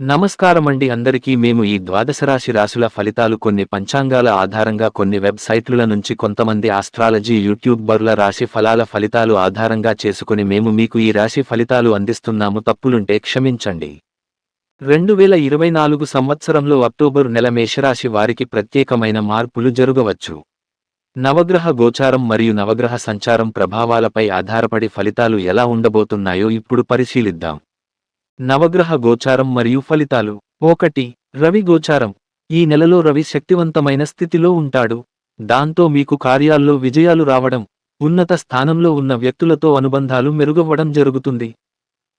నమస్కారమండి అందరికీ మేము ఈ ద్వాదశ రాశి రాశుల ఫలితాలు కొన్ని పంచాంగాల ఆధారంగా కొన్ని వెబ్సైట్ల నుంచి కొంతమంది ఆస్ట్రాలజీ బరుల రాశి ఫలాల ఫలితాలు ఆధారంగా చేసుకుని మేము మీకు ఈ రాశి ఫలితాలు అందిస్తున్నాము. తప్పులుంటే క్షమించండి. రెండు వేల ఇరవై నాలుగు సంవత్సరంలో అక్టోబరు నెల మేషరాశి వారికి ప్రత్యేకమైన మార్పులు జరగవచ్చు. నవగ్రహ గోచారం మరియు నవగ్రహ సంచారం ప్రభావాలపై ఆధారపడి ఫలితాలు ఎలా ఉండబోతున్నాయో ఇప్పుడు పరిశీలిద్దాం. నవగ్రహ గోచారం మరియు ఫలితాలు. ఒకటి రవి గోచారం. ఈ నెలలో రవి శక్తివంతమైన స్థితిలో ఉంటాడు. దాంతో మీకు కార్యాల్లో విజయాలు రావడం ఉన్నత స్థానంలో ఉన్న వ్యక్తులతో అనుబంధాలు మెరుగవ్వడం జరుగుతుంది.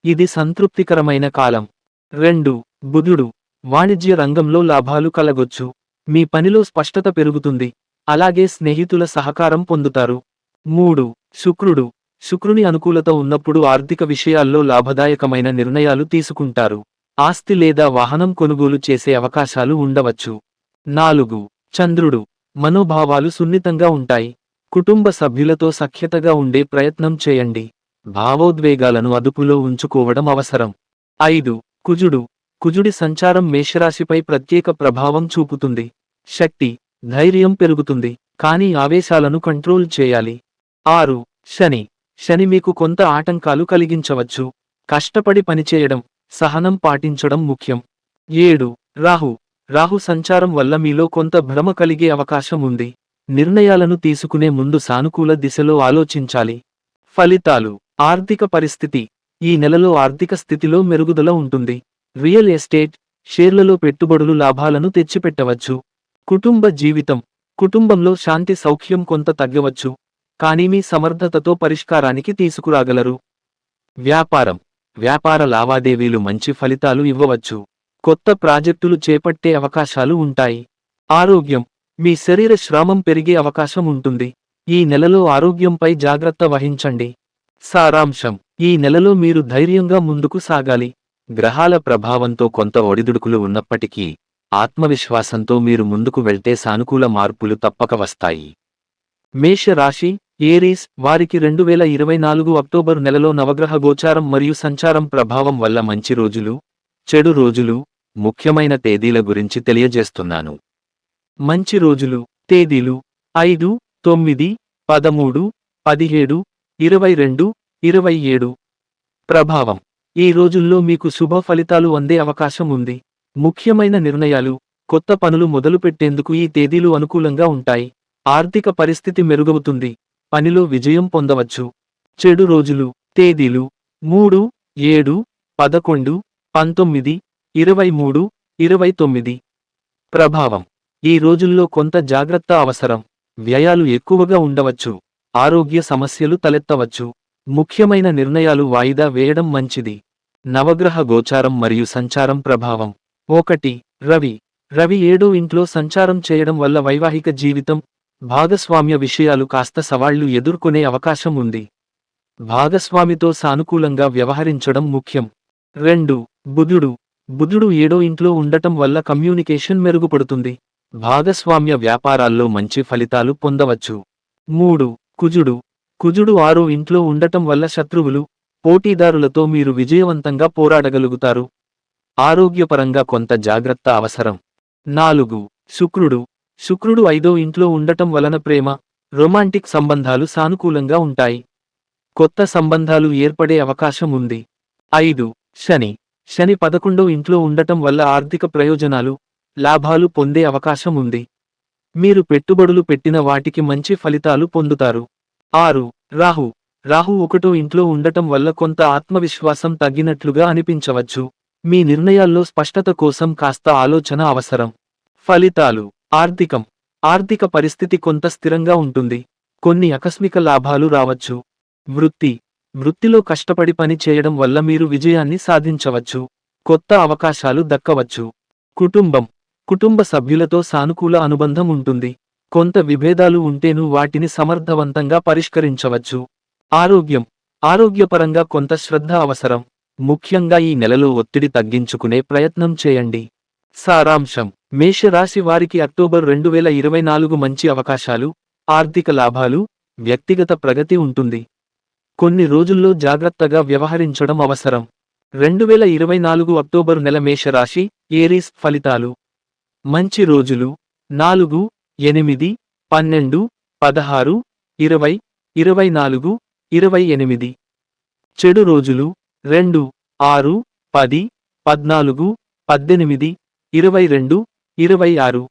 ఇది సంతృప్తికరమైన కాలం. రెండు బుధుడు. వాణిజ్య రంగంలో లాభాలు కలగొచ్చు. మీ పనిలో స్పష్టత పెరుగుతుంది. అలాగే స్నేహితుల సహకారం పొందుతారు. మూడు శుక్రుడు. శుక్రుని అనుకూలత ఉన్నప్పుడు ఆర్థిక విషయాల్లో లాభదాయకమైన నిర్ణయాలు తీసుకుంటారు. ఆస్తి లేదా వాహనం కొనుగోలు చేసే అవకాశాలు ఉండవచ్చు. నాలుగు. చంద్రుడు. మనోభావాలు సున్నితంగా ఉంటాయి. కుటుంబ సభ్యులతో సఖ్యతగా ఉండే ప్రయత్నం చేయండి. భావోద్వేగాలను అదుపులో ఉంచుకోవడం అవసరం. ఐదు. కుజుడు. కుజుడి సంచారం మేషరాశిపై ప్రత్యేక ప్రభావం చూపుతుంది. శక్తి. ధైర్యం పెరుగుతుంది. కానీ ఆవేశాలను కంట్రోల్ చేయాలి. ఆరు. శని. శని మీకు కొంత ఆటంకాలు కలిగించవచ్చు. కష్టపడి పనిచేయడం సహనం పాటించడం ముఖ్యం. ఏడు. రాహు. రాహు సంచారం వల్ల మీలో కొంత భ్రమ కలిగే అవకాశం ఉంది. నిర్ణయాలను తీసుకునే ముందు సానుకూల దిశలో ఆలోచించాలి. ఫలితాలు. ఆర్థిక పరిస్థితి. ఈ నెలలో ఆర్థిక స్థితిలో మెరుగుదల ఉంటుంది. Real estate. షేర్లలో పెట్టుబడులు లాభాలను తెచ్చిపెట్టవచ్చు. కుటుంబ జీవితం. కుటుంబంలో శాంతి సౌఖ్యం కొంత తగ్గవచ్చు. కానీ మీ సమర్థతతో పరిష్కారానికి తీసుకురాగలరు. వ్యాపారం. వ్యాపార లావాదేవీలు మంచి ఫలితాలు ఇవ్వవచ్చు. కొత్త ప్రాజెక్టులు చేపట్టే అవకాశాలు ఉంటాయి. ఆరోగ్యం. మీ శరీర శ్రామం పెరిగే అవకాశం ఉంటుంది. ఈ నెలలో ఆరోగ్యంపై జాగ్రత్త వహించండి. సారాంశం. ఈ నెలలో మీరు ధైర్యంగా ముందుకు సాగాలి. గ్రహాల ప్రభావంతో కొంత ఒడిదుడుకులు ఉన్నప్పటికీ ఆత్మవిశ్వాసంతో మీరు ముందుకు వెళ్తే సానుకూల మార్పులు తప్పక వస్తాయి. మేష రాశి ఏరీస్ వారికి రెండు వేల ఇరవై నాలుగు అక్టోబర్ నెలలో నవగ్రహ గోచారం మరియు సంచారం ప్రభావం వల్ల మంచి రోజులు చెడు రోజులు ముఖ్యమైన తేదీల గురించి తెలియజేస్తున్నాను. మంచి రోజులు తేదీలు ఐదు తొమ్మిది పదమూడు పదిహేడు ఇరవై రెండు ఇరవై ఏడు. ప్రభావం. ఈ రోజుల్లో మీకు శుభ ఫలితాలు అందే అవకాశం ఉంది. ముఖ్యమైన నిర్ణయాలు కొత్త పనులు మొదలుపెట్టేందుకు ఈ తేదీలు అనుకూలంగా ఉంటాయి. ఆర్థిక పరిస్థితి మెరుగవుతుంది. పనిలో విజయం పొందవచ్చు. చెడు రోజులు తేదీలు మూడు ఏడు పదకొండు పంతొమ్మిది ఇరవై మూడు ఇరవై తొమ్మిది. ప్రభావం. ఈ రోజుల్లో కొంత జాగ్రత్త అవసరం. వ్యయాలు ఎక్కువగా ఉండవచ్చు. ఆరోగ్య సమస్యలు తలెత్తవచ్చు. ముఖ్యమైన నిర్ణయాలు వాయిదా వేయడం మంచిది. నవగ్రహ గోచారం మరియు సంచారం ప్రభావం. ఒకటి రవి. రవి ఏడో ఇంట్లో సంచారం చేయడం వల్ల వైవాహిక జీవితం భాగస్వామ్య విషయాలు కాస్త సవాళ్ళు ఎదుర్కొనే అవకాశం ఉంది. భాగస్వామితో సానుకూలంగా వ్యవహరించడం ముఖ్యం. రెండు బుధుడు. బుధుడు ఏడో ఇంట్లో ఉండటం వల్ల కమ్యూనికేషన్ మెరుగుపడుతుంది. భాగస్వామ్య వ్యాపారాల్లో మంచి ఫలితాలు పొందవచ్చు. మూడు కుజుడు. కుజుడు ఆరో ఇంట్లో ఉండటం వల్ల శత్రువులు పోటీదారులతో మీరు విజయవంతంగా పోరాడగలుగుతారు. ఆరోగ్యపరంగా కొంత జాగ్రత్త అవసరం. నాలుగు శుక్రుడు. శుక్రుడు ఐదో ఇంట్లో ఉండటం వలన ప్రేమ రొమాంటిక్ సంబంధాలు సానుకూలంగా ఉంటాయి. కొత్త సంబంధాలు ఏర్పడే అవకాశం ఉంది. ఐదు శని. శని పదకొండో ఇంట్లో ఉండటం వల్ల ఆర్థిక ప్రయోజనాలు లాభాలు పొందే అవకాశం ఉంది. మీరు పెట్టుబడులు పెట్టిన వాటికి మంచి ఫలితాలు పొందుతారు. ఆరు రాహు. రాహు ఒకటో ఇంట్లో ఉండటం వల్ల కొంత ఆత్మవిశ్వాసం తగ్గినట్లుగా అనిపించవచ్చు. మీ నిర్ణయాల్లో స్పష్టత కోసం కాస్త ఆలోచన అవసరం. ఫలితాలు. ఆర్థికం. ఆర్థిక పరిస్థితి కొంత స్థిరంగా ఉంటుంది. కొన్ని ఆకస్మిక లాభాలు రావచ్చు. వృత్తి. వృత్తిలో కష్టపడి పని చేయడం వల్ల మీరు విజయాన్ని సాధించవచ్చు. కొత్త అవకాశాలు దక్కవచ్చు. కుటుంబం. కుటుంబ సభ్యులతో సానుకూల అనుబంధం ఉంటుంది. కొంత విభేదాలు ఉంటేనూ వాటిని సమర్థవంతంగా పరిష్కరించవచ్చు. ఆరోగ్యం. ఆరోగ్యపరంగా కొంత శ్రద్ధ అవసరం. ముఖ్యంగా ఈ నెలలో ఒత్తిడి తగ్గించుకునే ప్రయత్నం చేయండి. సారాంశం. మేషరాశి వారికి అక్టోబర్ రెండు వేల ఇరవై నాలుగు మంచి అవకాశాలు ఆర్థిక లాభాలు వ్యక్తిగత ప్రగతి ఉంటుంది. కొన్ని రోజుల్లో జాగ్రత్తగా వ్యవహరించడం అవసరం. రెండు వేల ఇరవై నాలుగు అక్టోబర్ నెల మేషరాశి ఏరీస్ ఫలితాలు. మంచి రోజులు. నాలుగు ఎనిమిది పన్నెండు పదహారు ఇరవై ఇరవై నాలుగు ఇరవై ఎనిమిది. చెడు రోజులు. రెండు ఆరు పది పద్నాలుగు పద్దెనిమిది ఇరవై రెండు ఇరవై ఆరు.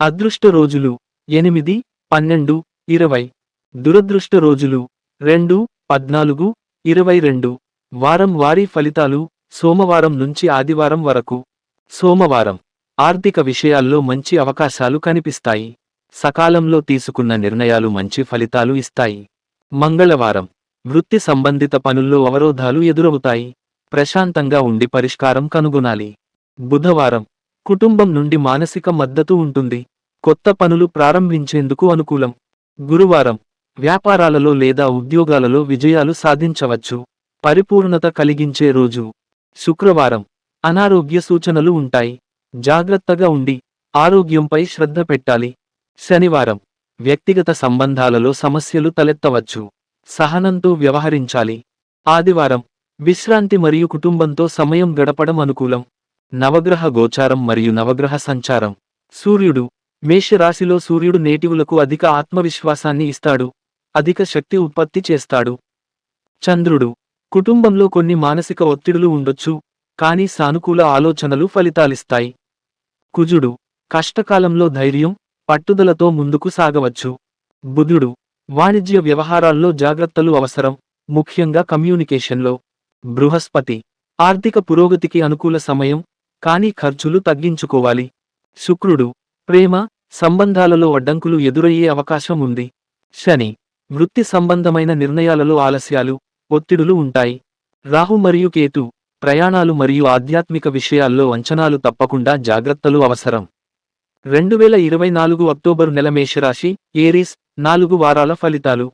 అదృష్ట రోజులు ఎనిమిది పన్నెండు ఇరవై. దురదృష్ట రోజులు రెండు పద్నాలుగు ఇరవై రెండు. వారం వారీ ఫలితాలు సోమవారం నుంచి ఆదివారం వరకు. సోమవారం ఆర్థిక విషయాల్లో మంచి అవకాశాలు కనిపిస్తాయి. సకాలంలో తీసుకున్న నిర్ణయాలు మంచి ఫలితాలు ఇస్తాయి. మంగళవారం వృత్తి సంబంధిత పనుల్లో అవరోధాలు ఎదురవుతాయి. ప్రశాంతంగా ఉండి పరిష్కారం కనుగొనాలి. బుధవారం కుటుంబం నుండి మానసిక మద్దతు ఉంటుంది. కొత్త పనులు ప్రారంభించేందుకు అనుకూలం. గురువారం వ్యాపారాలలో లేదా ఉద్యోగాలలో విజయాలు సాధించవచ్చు. పరిపూర్ణత కలిగించే రోజు. శుక్రవారం అనారోగ్య సూచనలు ఉంటాయి. జాగ్రత్తగా ఉండి ఆరోగ్యంపై శ్రద్ధ పెట్టాలి. శనివారం వ్యక్తిగత సంబంధాలలో సమస్యలు తలెత్తవచ్చు. సహనంతో వ్యవహరించాలి. ఆదివారం విశ్రాంతి మరియు కుటుంబంతో సమయం గడపడం అనుకూలం. నవగ్రహ గోచారం మరియు నవగ్రహ సంచారం. సూర్యుడు. మేషరాశిలో సూర్యుడు నేటివులకు అధిక ఆత్మవిశ్వాసాన్ని ఇస్తాడు. అధిక శక్తి ఉత్పత్తి చేస్తాడు. చంద్రుడు. కుటుంబంలో కొన్ని మానసిక ఒత్తిడులు ఉండొచ్చు కానీ సానుకూల ఆలోచనలు ఫలితాలిస్తాయి. కుజుడు. కష్టకాలంలో ధైర్యం పట్టుదలతో ముందుకు సాగవచ్చు. బుధుడు. వాణిజ్య వ్యవహారాల్లో జాగ్రత్తలు అవసరం ముఖ్యంగా కమ్యూనికేషన్లో. బృహస్పతి. ఆర్థిక పురోగతికి అనుకూల సమయం కానీ ఖర్చులు తగ్గించుకోవాలి. శుక్రుడు ప్రేమ సంబంధాలలో అడ్డంకులు ఎదురయ్యే అవకాశం ఉంది. శని వృత్తి సంబంధమైన నిర్ణయాలలో ఆలస్యాలు ఒత్తిడులు ఉంటాయి. రాహు మరియు కేతు ప్రయాణాలు మరియు ఆధ్యాత్మిక విషయాల్లో అంచనాలు తప్పకుండా జాగ్రత్తలు అవసరం. రెండు వేల ఇరవై నాలుగు అక్టోబరు నెల మేషరాశి ఏరీస్ నాలుగు వారాల ఫలితాలు.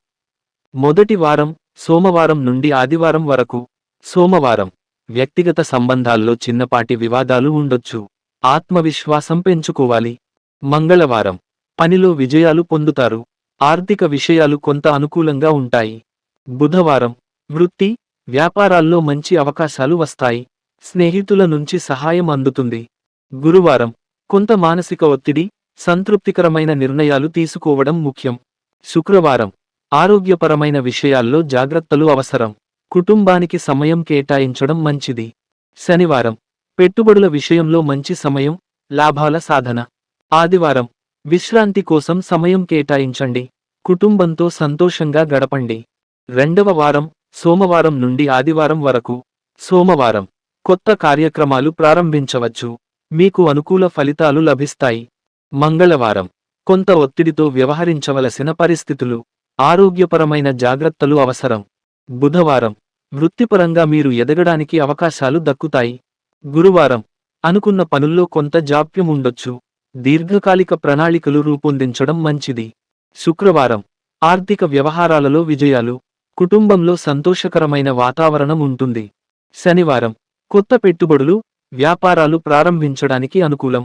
మొదటి వారం సోమవారం నుండి ఆదివారం వరకు. సోమవారం వ్యక్తిగత సంబంధాల్లో చిన్నపాటి వివాదాలు ఉండొచ్చు. ఆత్మవిశ్వాసం పెంచుకోవాలి. మంగళవారం. పనిలో విజయాలు పొందుతారు. ఆర్థిక విషయాలు కొంత అనుకూలంగా ఉంటాయి. బుధవారం. వృత్తి వ్యాపారాల్లో మంచి అవకాశాలు వస్తాయి. స్నేహితుల నుంచి సహాయం అందుతుంది. గురువారం. కొంత మానసిక ఒత్తిడి సంతృప్తికరమైన నిర్ణయాలు తీసుకోవడం ముఖ్యం. శుక్రవారం. ఆరోగ్యపరమైన విషయాల్లో జాగ్రత్తలు అవసరం. కుటుంబానికి సమయం కేటాయించడం మంచిది. శనివారం. పెట్టుబడుల విషయంలో మంచి సమయం లాభాల సాధన. ఆదివారం. విశ్రాంతి కోసం సమయం కేటాయించండి. కుటుంబంతో సంతోషంగా గడపండి. రెండవ వారం సోమవారం నుండి ఆదివారం వరకు. సోమవారం. కొత్త కార్యక్రమాలు ప్రారంభించవచ్చు. మీకు అనుకూల ఫలితాలు లభిస్తాయి. మంగళవారం. కొంత ఒత్తిడితో వ్యవహరించవలసిన పరిస్థితులు. ఆరోగ్యపరమైన జాగ్రత్తలు అవసరం. బుధవారం. వృత్తిపరంగా మీరు ఎదగడానికి అవకాశాలు దక్కుతాయి. గురువారం అనుకున్న పనుల్లో కొంత జాప్యం ఉండొచ్చు. దీర్ఘకాలిక ప్రణాళికలు రూపొందించడం మంచిది. శుక్రవారం ఆర్థిక వ్యవహారాలలో విజయాలు. కుటుంబంలో సంతోషకరమైన వాతావరణం ఉంటుంది. శనివారం కొత్త పెట్టుబడులు వ్యాపారాలు ప్రారంభించడానికి అనుకూలం.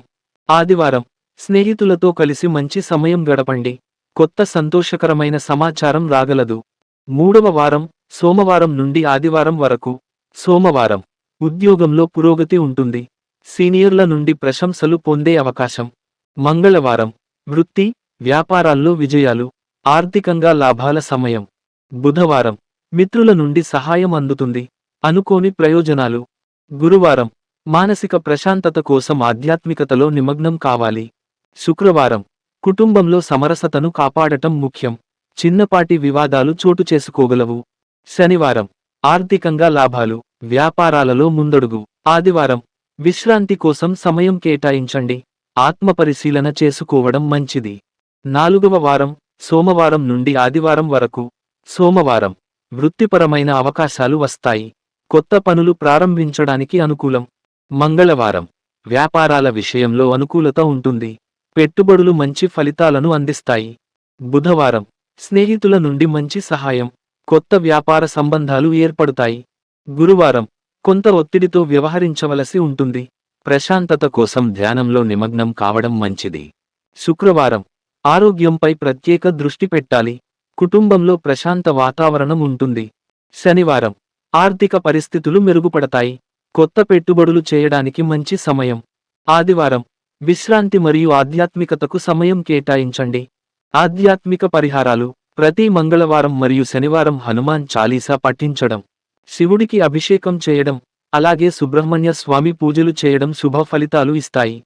ఆదివారం స్నేహితులతో కలిసి మంచి సమయం గడపండి. కొత్త సంతోషకరమైన సమాచారం రాగలదు. మూడవ వారం సోమవారం నుండి ఆదివారం వరకు సోమవారం ఉద్యోగంలో పురోగతి ఉంటుంది. సీనియర్ల నుండి ప్రశంసలు పొందే అవకాశం. మంగళవారం వృత్తి వ్యాపారాల్లో విజయాలు ఆర్థికంగా లాభాల సమయం. బుధవారం మిత్రుల నుండి సహాయం అందుతుంది. అనుకోని ప్రయోజనాలు. గురువారం మానసిక ప్రశాంతత కోసం ఆధ్యాత్మికతలో నిమగ్నం కావాలి. శుక్రవారం కుటుంబంలో సమరసతను కాపాడటం ముఖ్యం. చిన్నపాటి వివాదాలు చోటు చేసుకోగలవు. శనివారం. ఆర్థికంగా లాభాలు వ్యాపారాలలో ముందడుగు. ఆదివారం. విశ్రాంతి కోసం సమయం కేటాయించండి. ఆత్మపరిశీలన చేసుకోవడం మంచిది. నాలుగవ వారం. సోమవారం నుండి ఆదివారం వరకు. సోమవారం. వృత్తిపరమైన అవకాశాలు వస్తాయి. కొత్త పనులు ప్రారంభించడానికి అనుకూలం. మంగళవారం. వ్యాపారాల విషయంలో అనుకూలత ఉంటుంది. పెట్టుబడులు మంచి ఫలితాలను అందిస్తాయి. బుధవారం. స్నేహితుల నుండి మంచి సహాయం. కొత్త వ్యాపార సంబంధాలు ఏర్పడతాయి. గురువారం కొంత ఒత్తిడితో వ్యవహరించవలసి ఉంటుంది. ప్రశాంతత కోసం ధ్యానంలో నిమగ్నం కావడం మంచిది. శుక్రవారం ఆరోగ్యంపై ప్రత్యేక దృష్టి పెట్టాలి. కుటుంబంలో ప్రశాంత వాతావరణం ఉంటుంది. శనివారం ఆర్థిక పరిస్థితులు మెరుగుపడతాయి. కొత్త పెట్టుబడులు చేయడానికి మంచి సమయం. ఆదివారం విశ్రాంతి మరియు ఆధ్యాత్మికతకు సమయం కేటాయించండి. ఆధ్యాత్మిక పరిహారాలు ప్రతి మంగళవారం మరియు శనివారం హనుమాన్ చాలీసా పఠించడం శివుడికి అభిషేకం చేయడం అలాగే సుబ్రహ్మణ్య స్వామి పూజలు చేయడం శుభ ఫలితాలు ఇస్తాయి.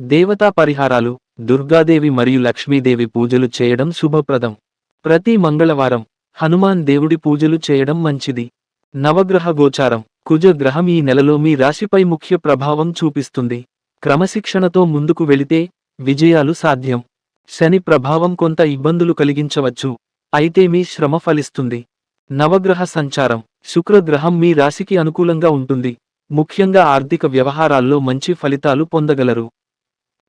దేవతా పరిహారాలు దుర్గాదేవి మరియు లక్ష్మీదేవి పూజలు చేయడం శుభప్రదం. ప్రతి మంగళవారం హనుమాన్ దేవుడి పూజలు చేయడం మంచిది. నవగ్రహ గోచారం కుజ గ్రహం ఈ నెలలో మీ రాశిపై ముఖ్య ప్రభావం చూపిస్తుంది. క్రమశిక్షణతో ముందుకు వెళితే విజయాలు సాధ్యం. శని ప్రభావం కొంత ఇబ్బందులు కలిగించవచ్చు. అయితే మీ శ్రమ ఫలిస్తుంది. నవగ్రహ సంచారం. శుక్రగ్రహం మీ రాశికి అనుకూలంగా ఉంటుంది. ముఖ్యంగా ఆర్థిక వ్యవహారాల్లో మంచి ఫలితాలు పొందగలరు.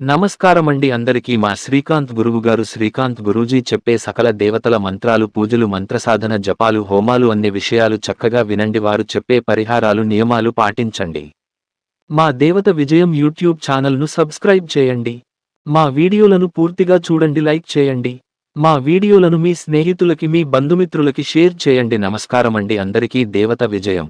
నమస్కారమండి అందరికీ మా శ్రీకాంత్ గురువుగారు. శ్రీకాంత్ గురూజీ చెప్పే సకల దేవతల మంత్రాలు పూజలు మంత్రసాధన జపాలు హోమాలు అన్ని విషయాలు చక్కగా వినండి. వారు చెప్పే పరిహారాలు నియమాలు పాటించండి. మా దేవత విజయం యూట్యూబ్ ఛానల్ను సబ్స్క్రైబ్ చేయండి. మా వీడియోలను పూర్తిగా చూడండి లైక్ చేయండి. మా వీడియోలను మీ స్నేహితులకి మీ బంధుమిత్రులకి షేర్ చేయండి. నమస్కారం అండి. అందరికీ దేవత విజయం.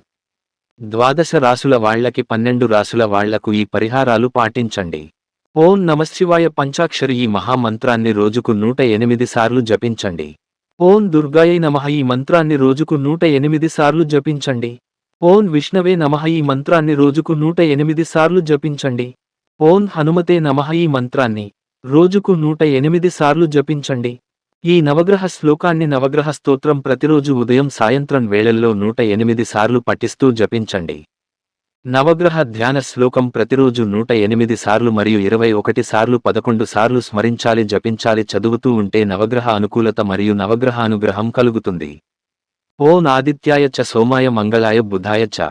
ద్వాదశ రాసుల వాళ్ళకి పన్నెండు రాసుల వాళ్ళకు ఈ పరిహారాలు పాటించండి. ఓం నమశివాయ పంచాక్షరి. ఈ మహామంత్రాన్ని రోజుకు నూట ఎనిమిది సార్లు జపించండి. ఓం దుర్గాయ నమః. ఈ మంత్రాన్ని రోజుకు నూట ఎనిమిది సార్లు జపించండి. ఓం విష్ణవే నమః. ఈ మంత్రాన్ని రోజుకు నూట ఎనిమిది సార్లు జపించండి. ఓం హనుమతే నమః ఈ మంత్రాన్ని. రోజుకు నూట ఎనిమిది సార్లు జపించండి. ఈ నవగ్రహ శ్లోకాన్ని నవగ్రహ స్తోత్రం ప్రతిరోజు ఉదయం సాయంత్రం వేళల్లో నూట ఎనిమిది సార్లు పఠిస్తూ జపించండి. నవగ్రహ ధ్యాన శ్లోకం ప్రతిరోజు నూట ఎనిమిది సార్లు మరియు ఇరవై ఒకటి సార్లు పదకొండు సార్లు స్మరించాలి జపించాలి చదువుతూ ఉంటే నవగ్రహ అనుకూలత మరియు నవగ్రహ అనుగ్రహం కలుగుతుంది. ఓం ఆదిత్యాయ చ సోమాయ మంగళాయ బుధాయ చ.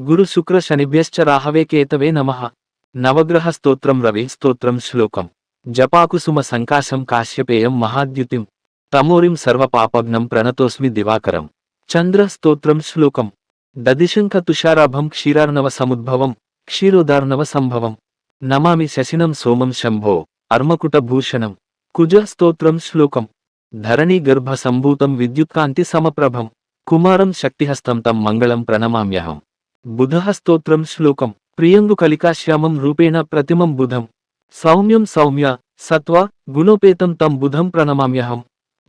గురు శుక్ర శనిభ్యశ్చ రాహవే కేతవే నమః. నవగ్రహ స్తోత్రం రవి స్తోత్రం శ్లోకం. జపాకుసుమ సంకాశం కాశ్యపేయం మహాద్యుతిం. తమోరిం సర్వపాపగ్నం ప్రణతోస్మి దివాకరం. చంద్ర స్తోత్రం శ్లోకం. దదిశంక తుషారాభం క్షీరార్ణవ సముద్భవం క్షీరోదార్ణవ సంభవం. నమామి శశినం సోమం శంభో అర్మకుటభూషణం కుజ స్తోత్రం శ్లోకం. ధరణి గర్భ సంభూతం విద్యుత్కాంతి సమప్రభం. కుమారం శక్తిహస్తం తం మంగళం ప్రణమామ్యహం. బుధ స్తోత్రం శ్లోకం. ప్రియంగు కలికాశ్యామం రూపేణ ప్రతిమం బుధం. సౌమ్యం సౌమ్య సత్వ గుణోపేతం తం బుధం ప్రణమామ్యహం.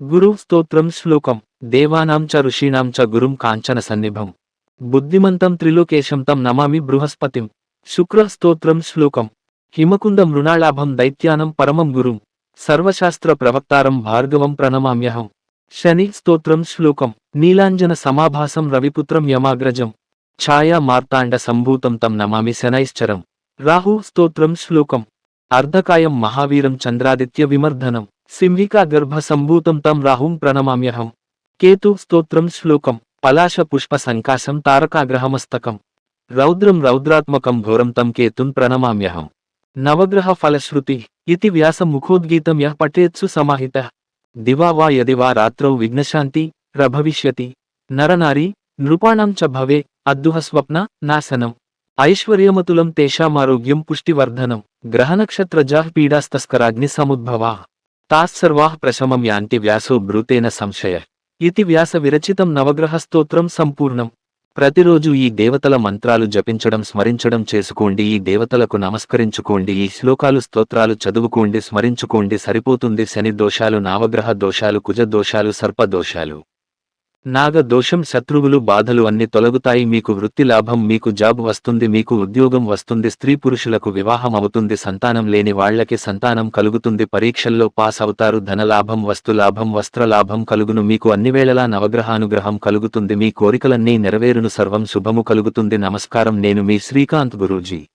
గురు స్తోత్రం శ్లోకం దేవానాం చ ఋషీణాం చ గురుం కాంచన సన్నిభం. బుద్ధిమంతం త్రిలోకేశం తం నమామి బృహస్పతిం. శుక్ర స్తోత్రం శ్లోకం హిమకుందం మృణాళాభం దైత్యానం పరమం గురుం. సర్వశాస్త్ర ప్రవక్తారం భార్గవం ప్రణమామ్యహం. శని స్తోత్రం శ్లోకం నీలాంజన సమాభాసం రవిపుత్రం యమాగ్రజం. ఛాయా మార్తాండ సంభూతం తం నమామి శనైశ్చరం రాహు స్తోత్రం శ్లోకం. అర్ధకాయం మహావీరం చంద్రాదిత్య విమర్ధనం. సింహికా గర్భ సంభూతం తం రాహుం ప్రణమామ్యహం. కేతు స్తోత్రం శ్లోకం. పలాశ పుష్ప సంకాశం తారకాగ్రహమస్తకం. రౌద్రం రౌద్రాత్మకం ఘోరం తం కేతున్ ప్రణమామ్యహం. నవగ్రహ ఫలశ్రుతి ఇది వ్యాస ముఖోద్గీతం యః పఠేత్సు సమాహిత. దివా వా యది వా రాత్రౌ విఘ్నశాంతి ప్రభవిష్యతి. నరనారీ నృపాణం చ భవే అద్దుహ స్వప్న నాశనం. ఐశ్వర్యమతులం తేషామారోగ్యం పుష్టివర్ధనం. గ్రహనక్షత్రజా పీడాస్తస్కరాగ్ని సముద్భవా. తాస్సర్వాః ప్రశమం యాంటి వ్యాసో బ్రూతేన సంశయ. ఇతి వ్యాస విరచితం నవగ్రహ స్తోత్రం సంపూర్ణం. ప్రతిరోజు ఈ దేవతల మంత్రాలు జపించడం స్మరించడం చేసుకోండి ఈ దేవతలకు నమస్కరించుకోండి ఈ శ్లోకాలు స్తోత్రాలు చదువుకోండి స్మరించుకోండి సరిపోతుంది శని దోషాలు నావగ్రహ దోషాలు కుజ దోషాలు సర్ప దోషాలు. నాగ దోషం శత్రువులు బాధలు అన్ని తొలగుతాయి. మీకు వృత్తి లాభం మీకు జాబ్ వస్తుంది మీకు ఉద్యోగం వస్తుంది. స్త్రీ పురుషులకు వివాహం అవుతుంది సంతానం లేని వాళ్ళకి సంతానం కలుగుతుంది. పరీక్షల్లో పాస్ అవుతారు ధనలాభం వస్తులాభం వస్త్రలాభం కలుగును. మీకు అన్ని వేళలా నవగ్రహానుగ్రహం కలుగుతుంది. మీ కోరికలన్నీ నెరవేరును సర్వం శుభము కలుగుతుంది. నమస్కారం నేను మీ శ్రీకాంత్ గురూజీ.